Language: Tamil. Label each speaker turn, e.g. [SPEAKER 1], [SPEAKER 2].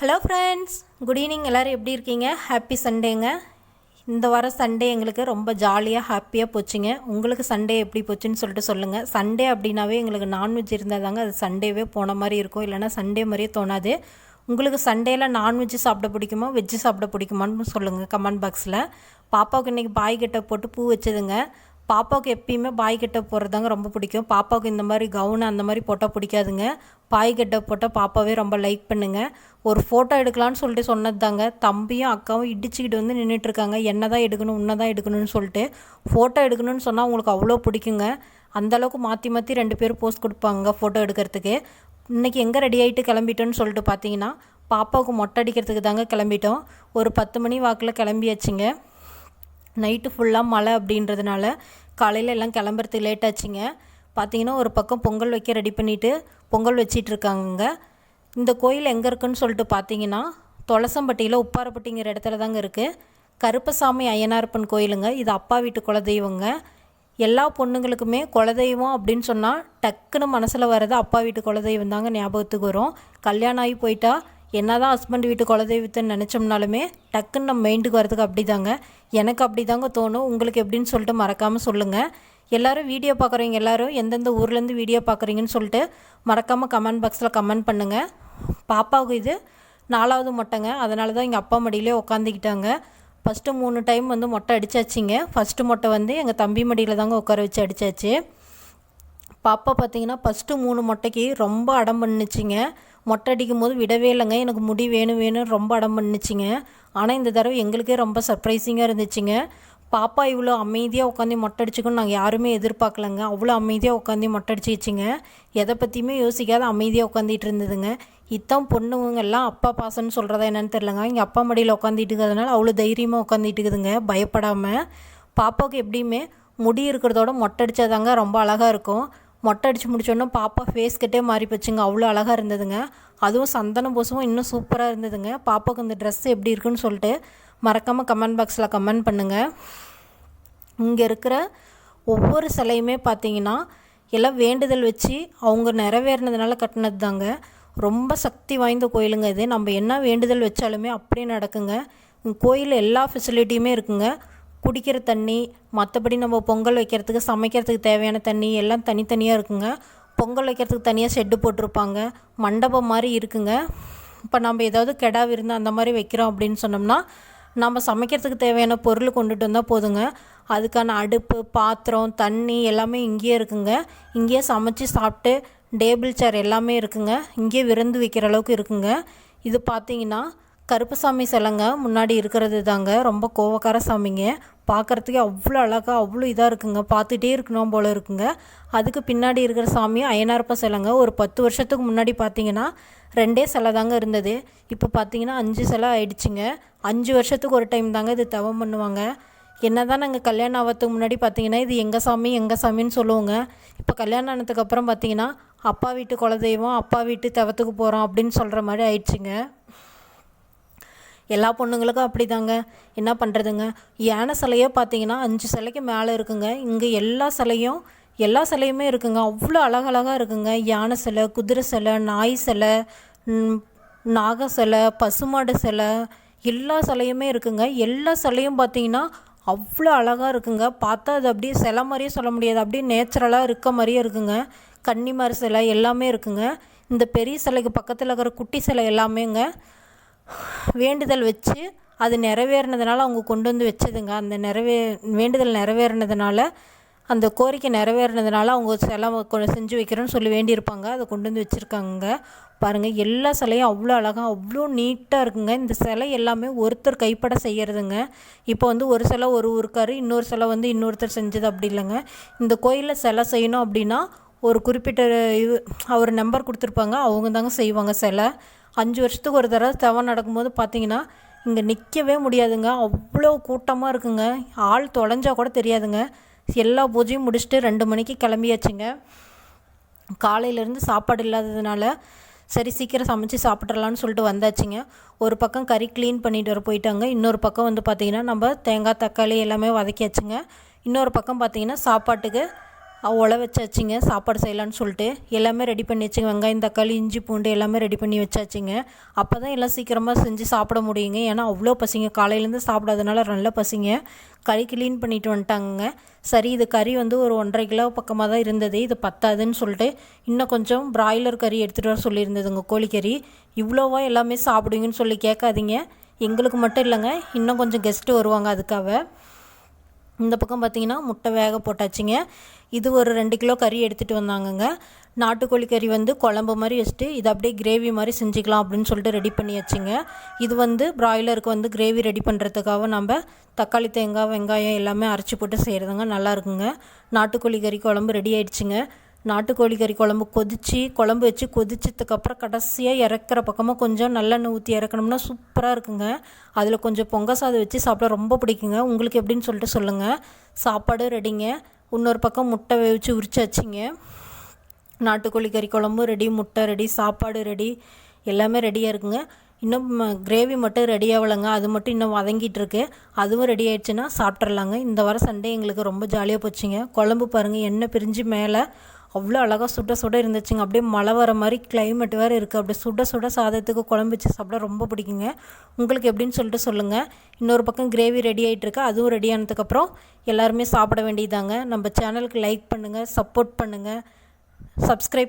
[SPEAKER 1] ஹலோ ஃப்ரெண்ட்ஸ் குட் ஈவினிங் எல்லோரும் எப்படி இருக்கீங்க? ஹாப்பி சண்டேங்க இந்த வாரம் சண்டே எங்களுக்கு ரொம்ப ஜாலியாக ஹாப்பியாக போச்சுங்க. உங்களுக்கு சண்டே எப்படி போச்சுன்னு சொல்லிட்டு சொல்லுங்கள் சண்டே அப்படின்னாவே எங்களுக்கு நான்வெஜ் இருந்தால் தாங்க அது சண்டேவே போன மாதிரி இருக்கும். இல்லைனா சண்டே மாதிரியே தோணாது. உங்களுக்கு சண்டேயில் நான்வெஜ்ஜு சாப்பிட பிடிக்குமா? வெஜ்ஜு சாப்பிட பிடிக்குமான்னு சொல்லுங்கள் கமெண்ட் பாக்ஸில் பாப்பாவுக்கு இன்றைக்கி பாய் கிட்ட போட்டு பூ வச்சதுங்க. பாப்பாவுக்கு எப்பயுமே பாய் கிட்ட போடுறதாங்க ரொம்ப பிடிக்கும். பாப்பாவுக்கு இந்த மாதிரி கவுனு அந்த மாதிரி போட்டால் பிடிக்காதுங்க. பாய் கிட்ட போட்டால் பாப்பாவே ரொம்ப லைக் பண்ணுங்க. ஒரு ஃபோட்டோ எடுக்கலான்னு சொல்லிட்டு சொன்னது தாங்க தம்பியும் அக்காவும் இடிச்சுக்கிட்டு வந்து நின்றுட்டுருக்காங்க என்ன தான் எடுக்கணும் உன்னை தான் எடுக்கணும்னு சொல்லிட்டு ஃபோட்டோ எடுக்கணும்னு சொன்னால் அவங்களுக்கு அவ்வளோ பிடிக்குங்க. அந்தளவுக்கு மாற்றி மாற்றி ரெண்டு பேரும் போஸ்ட் கொடுப்பாங்க ஃபோட்டோ எடுக்கிறதுக்கு. இன்றைக்கி எங்கே ரெடி ஆகிட்டு கிளம்பிட்டோன்னு சொல்லிட்டு பார்த்தீங்கன்னா பாப்பாவுக்கு மொட்டை அடிக்கிறதுக்கு தாங்க கிளம்பிட்டோம். ஒரு பத்து மணி வாக்கில் கிளம்பியாச்சுங்க. நைட்டு ஃபுல்லாக மழை அப்படின்றதுனால காலையில் எல்லாம் கிளம்புறதுக்கு லேட் ஆச்சுங்க. பார்த்தீங்கன்னா ஒரு பக்கம் பொங்கல் வைக்க ரெடி பண்ணிவிட்டு பொங்கல் வச்சிட்ருக்காங்க இந்த கோயில் எங்கே இருக்குன்னு சொல்லிட்டு பார்த்தீங்கன்னா தொலசம்பட்டியில் உப்பாரப்பட்டிங்கிற இடத்துல தாங்க இருக்குது கருப்பசாமி ஐயனார்ப்பன் கோயிலுங்க. இது அப்பா வீட்டு குலதெய்வங்க. எல்லா பொண்ணுங்களுக்குமே குலதெய்வம் அப்படின்னு சொன்னால் டக்குன்னு மனசில் வர்றது அப்பா வீட்டு குலதெய்வம் தாங்க ஞாபகத்துக்கு வரும். கல்யாணம் ஆகி போயிட்டா என்னதான் ஹஸ்பண்ட் வீட்டு குலதெய்வத்தை நினச்சோம்னாலுமே டக்குன்னு நம்ம மைண்டுக்கு வரதுக்கு அப்படி தாங்க எனக்கு அப்படி தாங்க தோணும். உங்களுக்கு எப்படின்னு சொல்லிட்டு மறக்காமல் சொல்லுங்கள் எல்லோரும் வீடியோ பார்க்குறவங்க எல்லோரும் எந்தெந்த ஊர்லேருந்து வீடியோ பார்க்குறீங்கன்னு சொல்லிட்டு மறக்காமல் கமெண்ட் பாக்ஸில் கமெண்ட் பண்ணுங்கள் பாப்பாவுக்கு இது நாலாவது மொட்டைங்க. அதனால தான் எங்கள் அப்பா மடியிலே உட்காந்துக்கிட்டாங்க ஃபஸ்ட்டு மூணு டைம் வந்து மொட்டை அடித்தாச்சிங்க ஃபஸ்ட்டு மொட்டை வந்து எங்கள் தம்பி மடியில் தாங்க உட்கார வச்சு அடித்தாச்சு பாப்பா பார்த்தீங்கன்னா ஃபஸ்ட்டு மூணு மொட்டைக்கு ரொம்ப அடம் பண்ணுச்சுங்க. மொட்டை அடிக்கும் போது விடவே இல்லைங்க. எனக்கு முடி வேணும் வேணும்னு ரொம்ப அடம் பண்ணுச்சுங்க. ஆனால் இந்த தடவை எங்களுக்கே ரொம்ப சர்ப்ரைசிங்காக இருந்துச்சுங்க. பாப்பா இவ்வளோ அமைதியாக உட்காந்து மொட்டை அடிச்சுக்கணும் நாங்கள் யாருமே எதிர்பார்க்கலங்க. அவ்வளோ அமைதியாக உட்காந்து மொட்டை அடிச்சிச்சுங்க எதை பற்றியுமே யோசிக்காத அமைதியாக உட்காந்துட்டு இருந்ததுங்க. இத்தான் பொண்ணுங்க எல்லாம் அப்பா பாசன்னு சொல்கிறதா என்னன்னு தெரிலங்க இங்கே அப்பா மடியில் உட்காந்துட்டு இருக்கிறதுனால அவ்வளோ தைரியமாக உட்காந்துட்டு இருக்குதுங்க. பயப்படாமல் பாப்பாவுக்கு எப்படியுமே முடி இருக்கிறதோட மொட்டை அடித்தாதாங்க ரொம்ப அழகாக இருக்கும். மொட்டை அடித்து முடிச்சோன்னே பாப்பா ஃபேஸ் கிட்டே மாறி போச்சுங்க. அவ்வளோ அழகாக இருந்ததுங்க. அதுவும் சந்தன பூசமும் இன்னும் சூப்பராக இருந்ததுங்க. பாப்பாவுக்கு இந்த ட்ரெஸ் எப்படி இருக்குன்னு சொல்லிட்டு மறக்காமல் கமெண்ட் பாக்ஸில் கமெண்ட் பண்ணுங்கள் இங்கே இருக்கிற ஒவ்வொரு சிலையுமே பார்த்தீங்கன்னா எல்லாம் வேண்டுதல் வச்சு அவங்க நிறைவேறினதுனால கட்டினது தாங்க ரொம்ப சக்தி வாய்ந்த கோயிலுங்க இது. நம்ம என்ன வேண்டுதல் வச்சாலுமே அப்படியே நடக்குங்க. கோயிலில் எல்லா ஃபெசிலிட்டியுமே இருக்குங்க. குடிக்கிற தண்ணி மற்றபடி நம்ம பொங்கல் வைக்கிறதுக்கு சமைக்கிறதுக்கு தேவையான தண்ணி எல்லாம் தனித்தனியாக இருக்குங்க. பொங்கல் வைக்கிறதுக்கு தனியாக ஷெட்டு போட்டிருப்பாங்க. மண்டபம் மாதிரி இருக்குங்க. இப்போ நம்ம ஏதாவது கெடா விருந்து அந்த மாதிரி வைக்கிறோம் அப்படின்னு சொன்னோம்னா நம்ம சமைக்கிறதுக்கு தேவையான பொருள் கொண்டுட்டு வந்தால் போதுங்க. அதுக்கான அடுப்பு பாத்திரம் தண்ணி எல்லாமே இங்கேயே இருக்குங்க. இங்கேயே சமைச்சு சாப்பிட்டு டேபிள் சேர் எல்லாமே இருக்குங்க. இங்கேயே விருந்து வைக்கிற அளவுக்கு இருக்குங்க. இது பார்த்தீங்கன்னா கருப்பசாமி சிலைங்க முன்னாடி இருக்கிறது தாங்க. ரொம்ப கோவக்கார சாமிங்க. பார்க்குறதுக்கே அவ்வளோ அழகாக அவ்வளோ இதாக இருக்குங்க. பார்த்துட்டே இருக்கணும் போல் இருக்குங்க. அதுக்கு பின்னாடி இருக்கிற சாமி அயனார்ப்ப சிலைங்க. ஒரு பத்து வருஷத்துக்கு முன்னாடி பார்த்தீங்கன்னா ரெண்டே சிலை தாங்க இருந்தது. இப்போ பார்த்தீங்கன்னா அஞ்சு சிலை ஆயிடுச்சுங்க. அஞ்சு வருஷத்துக்கு ஒரு டைம் தாங்க இது தவம் பண்ணுவாங்க. என்ன தான் நாங்கள் கல்யாணம் ஆகிறதுக்கு முன்னாடி பார்த்தீங்கன்னா இது எங்கள் சாமி எங்கள் சாமின்னு சொல்லுவோங்க. இப்போ கல்யாணம் ஆனதுக்கப்புறம் பார்த்தீங்கன்னா அப்பா வீட்டு குலதெய்வம் அப்பா வீட்டு தவத்துக்கு போகிறோம் அப்படின்னு சொல்கிற மாதிரி ஆயிடுச்சுங்க. எல்லா பொண்ணுங்களுக்கும் அப்படி தாங்க என்ன பண்ணுறதுங்க யானை சிலையே பார்த்தீங்கன்னா அஞ்சு சிலைக்கு மேலே இருக்குங்க. இங்கே எல்லா சிலையும் எல்லா சிலையுமே இருக்குங்க. அவ்வளோ அழகழகாக இருக்குங்க. யானை சிலை குதிரை சிலை நாய் சிலை நாக சிலை பசுமாடு சிலை எல்லா சிலையுமே இருக்குங்க. எல்லா சிலையும் பார்த்தீங்கன்னா அவ்வளோ அழகாக இருக்குங்க. பார்த்தா அது அப்படியே சிலை மாதிரியே சொல்ல முடியாது. அப்படியே நேச்சுரலாக இருக்க மாதிரியே இருக்குங்க. கன்னிமார் சிலை எல்லாமே இருக்குங்க. இந்த பெரிய சிலைக்கு பக்கத்தில் இருக்கிற குட்டி சிலை எல்லாமேங்க. வேண்டுதல் வச்சு அது நிறைவேறினதுனால அவங்க கொண்டு வந்து வச்சதுங்க. அந்த நிறைவே வேண்டுதல் நிறைவேறினதுனால அந்த கோரிக்கை நிறைவேறினதுனால அவங்க சிலை செஞ்சு வைக்கிறோன்னு சொல்லி வேண்டியிருப்பாங்க. அதை கொண்டு வந்து வச்சுருக்காங்க. பாருங்கள் எல்லா சிலையும் அவ்வளோ அழகாக அவ்வளோ நீட்டாக இருக்குங்க. இந்த சிலை எல்லாமே ஒருத்தர் கைப்பட செய்கிறதுங்க இப்போ வந்து ஒரு சிலை ஒரு ஊருக்காரு இன்னொரு சிலை வந்து இன்னொருத்தர் செஞ்சது அப்படி இல்லைங்க. இந்த கோயிலில் சிலை செய்யணும் அப்படின்னா ஒரு குறிப்பிட்ட இது அவர் நம்பர் கொடுத்துருப்பாங்க. அவங்க தாங்க செய்வாங்க சிலை. அஞ்சு வருஷத்துக்கு ஒரு தடவை தவம் நடக்கும்போது பார்த்தீங்கன்னா இங்கே நிற்கவே முடியாதுங்க. அவ்வளோ கூட்டமாக இருக்குங்க. ஆள் தொலைஞ்சா கூட தெரியாதுங்க. எல்லா பூஜையும் முடிச்சுட்டு ரெண்டு மணிக்கு கிளம்பியாச்சுங்க. காலையிலேருந்து சாப்பாடு இல்லாததுனால சரி சீக்கிரம் சமைச்சு சாப்பிட்றலான்னு சொல்லிட்டு வந்தாச்சுங்க. ஒரு பக்கம் கறி க்ளீன் பண்ணிட்டு வர போயிட்டாங்க. இன்னொரு பக்கம் வந்து பார்த்திங்கன்னா நம்ம தேங்காய் தக்காளி எல்லாமே வதக்கியாச்சுங்க. இன்னொரு பக்கம் பார்த்திங்கன்னா சாப்பாட்டுக்கு உழ வச்சாச்சுங்க சாப்பாடு செய்யலான்னு சொல்லிட்டு. எல்லாமே ரெடி பண்ணி வச்சுங்க வெங்காயம் தக்காளி இஞ்சி பூண்டு எல்லாமே ரெடி பண்ணி வச்சாச்சுங்க. அப்போ தான் எல்லாம் சீக்கிரமாக செஞ்சு சாப்பிட முடியுங்க. ஏன்னா அவ்வளோ பசிங்க. காலையிலேருந்து சாப்பிடாதனால நல்ல பசிங்க. கறி க்ளீன் பண்ணிட்டு வந்துட்டாங்க சரி இது கறி வந்து ஒரு ஒன்றரை கிலோ பக்கமாக தான் இருந்தது. இது பத்தாதுன்னு சொல்லிட்டு இன்னும் கொஞ்சம் பிராய்லர் கறி எடுத்துகிட்டு வர சொல்லியிருந்ததுங்க கோழிக்கறி இவ்வளோவா எல்லாமே சாப்பிடுங்கன்னு சொல்லி கேட்காதீங்க. எங்களுக்கு மட்டும் இல்லைங்க. இன்னும் கொஞ்சம் கெஸ்ட்டு வருவாங்க அதுக்காக. இந்த பக்கம் பார்த்தீங்கன்னா முட்டை வேக போட்டாச்சுங்க. இது ஒரு ரெண்டு கிலோ கறி எடுத்துகிட்டு வந்தாங்கங்க. நாட்டுக்கோழி கறி வந்து குழம்பு மாதிரி வச்சுட்டு இது அப்படியே கிரேவி மாதிரி செஞ்சுக்கலாம் அப்படின்னு சொல்லிட்டு ரெடி பண்ணியாச்சுங்க. இது வந்து பிராய்லருக்கு வந்து கிரேவி ரெடி பண்ணுறதுக்காக நம்ம தக்காளி தேங்காய் வெங்காயம் எல்லாமே அரைச்சி போட்டு செய்கிறதுங்க நல்லா இருக்குங்க. நாட்டுக்கோழி கறி குழம்பு ரெடி ஆயிடுச்சுங்க. நாட்டுக்கோழி கறி குழம்பு கொதித்து குழம்பு வச்சு கொதிச்சதுக்கப்புறம் கடைசியாக இறக்குற பக்கமாக கொஞ்சம் நல்லெண்ணெய் ஊற்றி இறக்கணும்னா சூப்பராக இருக்குங்க. அதில் கொஞ்சம் பொங்க சாதம் வச்சு சாப்பிட ரொம்ப பிடிக்குங்க. உங்களுக்கு எப்படின்னு சொல்லிட்டு சொல்லுங்கள் சாப்பாடு ரெடிங்க. இன்னொரு பக்கம் முட்டை வேவிச்சு உரிச்சாச்சிங்க நாட்டுக்கோழி கறி குழம்பு ரெடி முட்டை ரெடி சாப்பாடு ரெடி எல்லாமே ரெடியாக இருக்குங்க. இன்னும் கிரேவி மட்டும் ரெடி ஆகலைங்க. அது மட்டும் இன்னும் வதங்கிட்டு இருக்கு. அதுவும் ரெடி ஆயிடுச்சுன்னா சாப்பிட்றலாங்க இந்த வாரம் சண்டே எங்களுக்கு ரொம்ப ஜாலியாக போச்சுங்க. குழம்பு பாருங்கள் எண்ணெய் பிரிஞ்சு மேலே அவ்வளோ அழகாக சுட சுட இருந்துச்சுங்க. அப்படியே மழை வர மாதிரி கிளைமேட் வேறு இருக்குது அப்படியே சுட சுட சாதத்துக்கு குழம்பு வச்சு சாப்பிட ரொம்ப பிடிக்குங்க. உங்களுக்கு எப்படின்னு சொல்லிட்டு சொல்லுங்கள் இன்னொரு பக்கம் கிரேவி ரெடி ஆகிட்டுருக்கு அதுவும் ரெடி ஆனதுக்கப்புறம் எல்லாருமே சாப்பிட வேண்டியதாங்க நம்ம சேனலுக்கு லைக் பண்ணுங்கள் சப்போர்ட் பண்ணுங்கள் சப்ஸ்கிரைப்